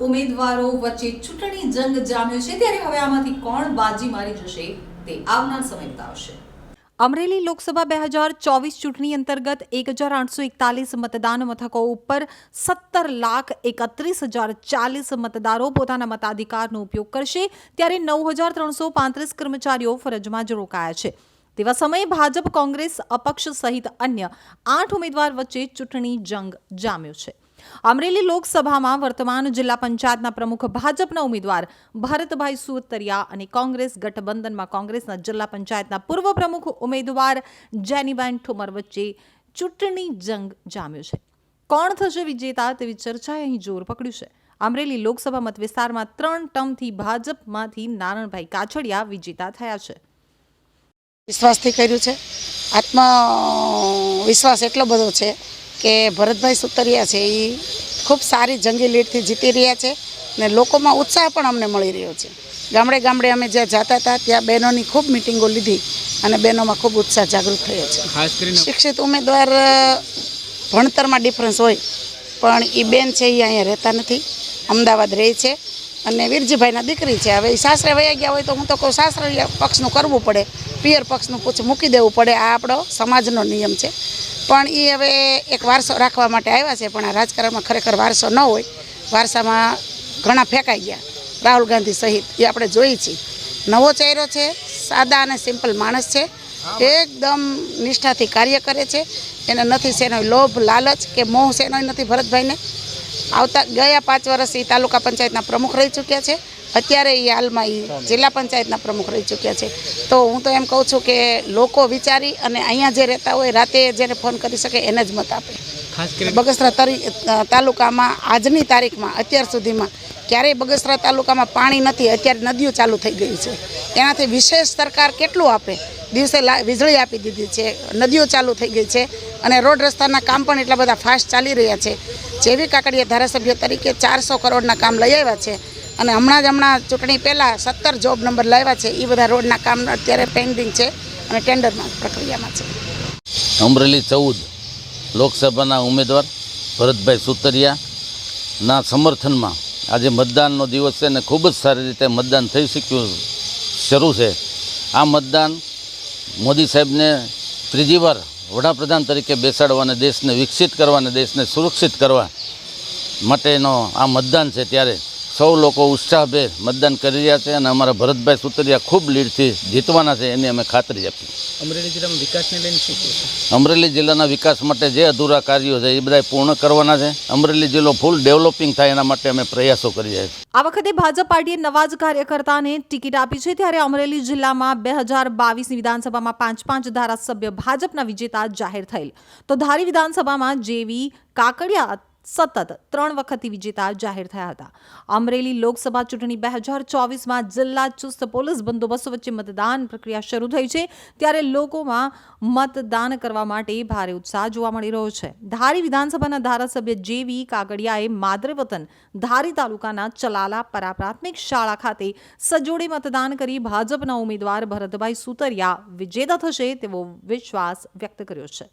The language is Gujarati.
ઉમેદવારો વચ્ચે ચૂંટણી જંગ જામ્યો છે. ત્યારે હવે આમાંથી કોણ બાજી મારી જશે તે આવનાર સમય બતાવશે અમરેલી લોકસભા બે હજાર ચોવીસ ચૂંટણી અંતર્ગત એક હજાર આઠસો એકતાલીસ મતદાન મથકો ઉપર સત્તર લાખ એકત્રીસ હજાર ચાલીસ મતદારો પોતાના મતાધિકારનો ઉપયોગ કરશે. ત્યારે નવ હજાર ત્રણસો પાંત્રીસ કર્મચારીઓ ફરજમાં જ રોકાયા છે. તેવા સમયે ભાજપ, કોંગ્રેસ, અપક્ષ સહિત અન્ય આઠ ઉમેદવાર વચ્ચે ચૂંટણી જંગ જામ્યો છે. અમરેલી લોકસભામાં વર્તમાન જિલ્લા પંચાયતના પ્રમુખ ભાજપના ઉમેદવાર ભરતભાઈ સુતરિયા અને કોંગ્રેસ ગઠબંધનમાં કોંગ્રેસના જિલ્લા પંચાયતના પૂર્વ પ્રમુખ ઉમેદવાર જેનીબેન ઠુમર વચ્ચે ચૂંટણી જંગ જામ્યો છે. કોણ થશે વિજેતા તેવી ચર્ચાએ અહીં જોર પકડ્યું છે. અમરેલી લોકસભા મતવિસ્તારમાં ત્રણ ટર્મથી ભાજપમાંથી નારણભાઈ કાછડિયા વિજેતા થયા છે. વિશ્વાસથી કર્યું છે. આત્મવિશ્વાસ એટલો બધો છે કે ભરતભાઈ સુતરિયા છે એ ખૂબ સારી જંગી લીડથી જીતી રહ્યા છે ને લોકોમાં ઉત્સાહ પણ અમને મળી રહ્યો છે. ગામડે ગામડે અમે જ્યાં જતા હતા ત્યાં બહેનોની ખૂબ મિટિંગો લીધી અને બહેનોમાં ખૂબ ઉત્સાહ જાગૃત થયો છે. ખાસ કરીને શિક્ષિત ઉમેદવાર ભણતરમાં ડિફરન્સ હોય પણ એ બેન છે એ અહીંયા રહેતા નથી અમદાવાદ રહે છે અને વીરજીભાઈના દીકરી છે. હવે એ સાસરે વયા ગયા હોય તો હું તો કહું સાસરે પક્ષનું કરવું પડે પિયર પક્ષનું પૂછ મૂકી દેવું પડે. આ આપણો સમાજનો નિયમ છે. પણ એ હવે એક વારસો રાખવા માટે આવ્યા છે પણ આ રાજકારણમાં ખરેખર વારસો ન હોય. વારસામાં ઘણા ફેંકાઈ ગયા રાહુલ ગાંધી સહિત એ આપણે જોઈએ છીએ. નવો ચહેરો છે સાદા અને સિમ્પલ માણસ છે એકદમ નિષ્ઠાથી કાર્ય કરે છે. એને નથી શેનો લોભ લાલચ કે મોહ શેનો નથી ભરતભાઈને. આવતા ગયા પાંચ વર્ષ એ તાલુકા પંચાયતના પ્રમુખ રહી ચૂક્યા છે. અત્યારે એ હાલમાં એ જિલ્લા પંચાયતના પ્રમુખ રહી ચૂક્યા છે. તો હું તો એમ કહું છું કે લોકો વિચારી અને અહીંયા જે રહેતા હોય રાતે જેને ફોન કરી શકે એને જ મત આપે. બગસરા તરી તાલુકામાં આજની તારીખમાં અત્યાર સુધીમાં ક્યારેય બગસરા તાલુકામાં પાણી નથી અત્યારે નદીઓ ચાલુ થઈ ગઈ છે. એનાથી વિશેષ સરકાર કેટલું આપે? દિવસે લા- વીજળી આપી દીધી છે નદીઓ ચાલુ થઈ ગઈ છે અને રોડ રસ્તાના કામ પણ એટલા બધા ફાસ્ટ ચાલી રહ્યા છે. જેવી કાકડીયા ધારાસભ્ય તરીકે ચારસો કરોડના કામ લઈ આવ્યા છે અને હમણાં જ હમણાં ચૂંટણી પહેલાં સત્તર જોબ નંબર લાવ્યા છે એ બધા રોડના કામ અત્યારે પેન્ડિંગ છે અને ટેન્ડરમાં પ્રક્રિયામાં છે. અમરેલી ચૌદ લોકસભાના ઉમેદવાર ભરતભાઈ સુતરિયાના સમર્થનમાં આજે મતદાનનો દિવસ છે ને ખૂબ જ સારી રીતે મતદાન થઈ શક્યું શરૂ છે. આ મતદાન મોદી સાહેબને ત્રીજી વાર વડાપ્રધાન તરીકે બેસાડવા અને દેશને વિકસિત કરવા અને દેશને સુરક્ષિત કરવા માટેનો આ મતદાન છે ત્યારે સૌ લોકો ઉત્સાહભેર મતદાન કરી રહ્યા છે અને અમારા ભરતભાઈ સુતરિયા ખૂબ લીડથી જીતવાના છે એની અમે ખાતરી આપી અમરેલી જિલ્લામાં વિકાસને લઈને શું અમરેલી જિલ્લાના વિકાસ માટે જે અધૂરા કાર્યો છે એ બધા પૂર્ણ કરવાના છે. અમરેલી જિલ્લો ફૂલ ડેવલપિંગ થાય એના માટે અમે પ્રયાસો કરી રહ્યા છીએ. આ વખતે ભાજપ પાર્ટીએ નવા જ કાર્યકર્તાને ટિકિટ આપી છે. ત્યારે અમરેલી જિલ્લામાં બે હજાર બાવીસની વિધાનસભામાં પાંચ પાંચ ધારાસભ્ય ભાજપના વિજેતા જાહેર થયેલ. તો ધારી વિધાનસભામાં જેવી કાકડિયા સતત ત્રણ વખતથી વિજેતા જાહેર થયા હતા. અમરેલી લોકસભા ચૂંટણી બે હજાર ચોવીસમાં જિલ્લા ચુસ્ત પોલીસ બંદોબસ્ત વચ્ચે મતદાન પ્રક્રિયા શરૂ થઈ છે. ત્યારે લોકોમાં મતદાન કરવા માટે ભારે ઉત્સાહ જોવા મળી રહ્યો છે. ધારી વિધાનસભાના ધારાસભ્ય જેવી કાગડિયાએ માદરે ધારી તાલુકાના ચલાલા પરા પ્રાથમિક શાળા ખાતે સજોડે મતદાન કરી ભાજપના ઉમેદવાર ભરતભાઈ સુતરિયા વિજેતા થશે તેવો વિશ્વાસ વ્યક્ત કર્યો છે.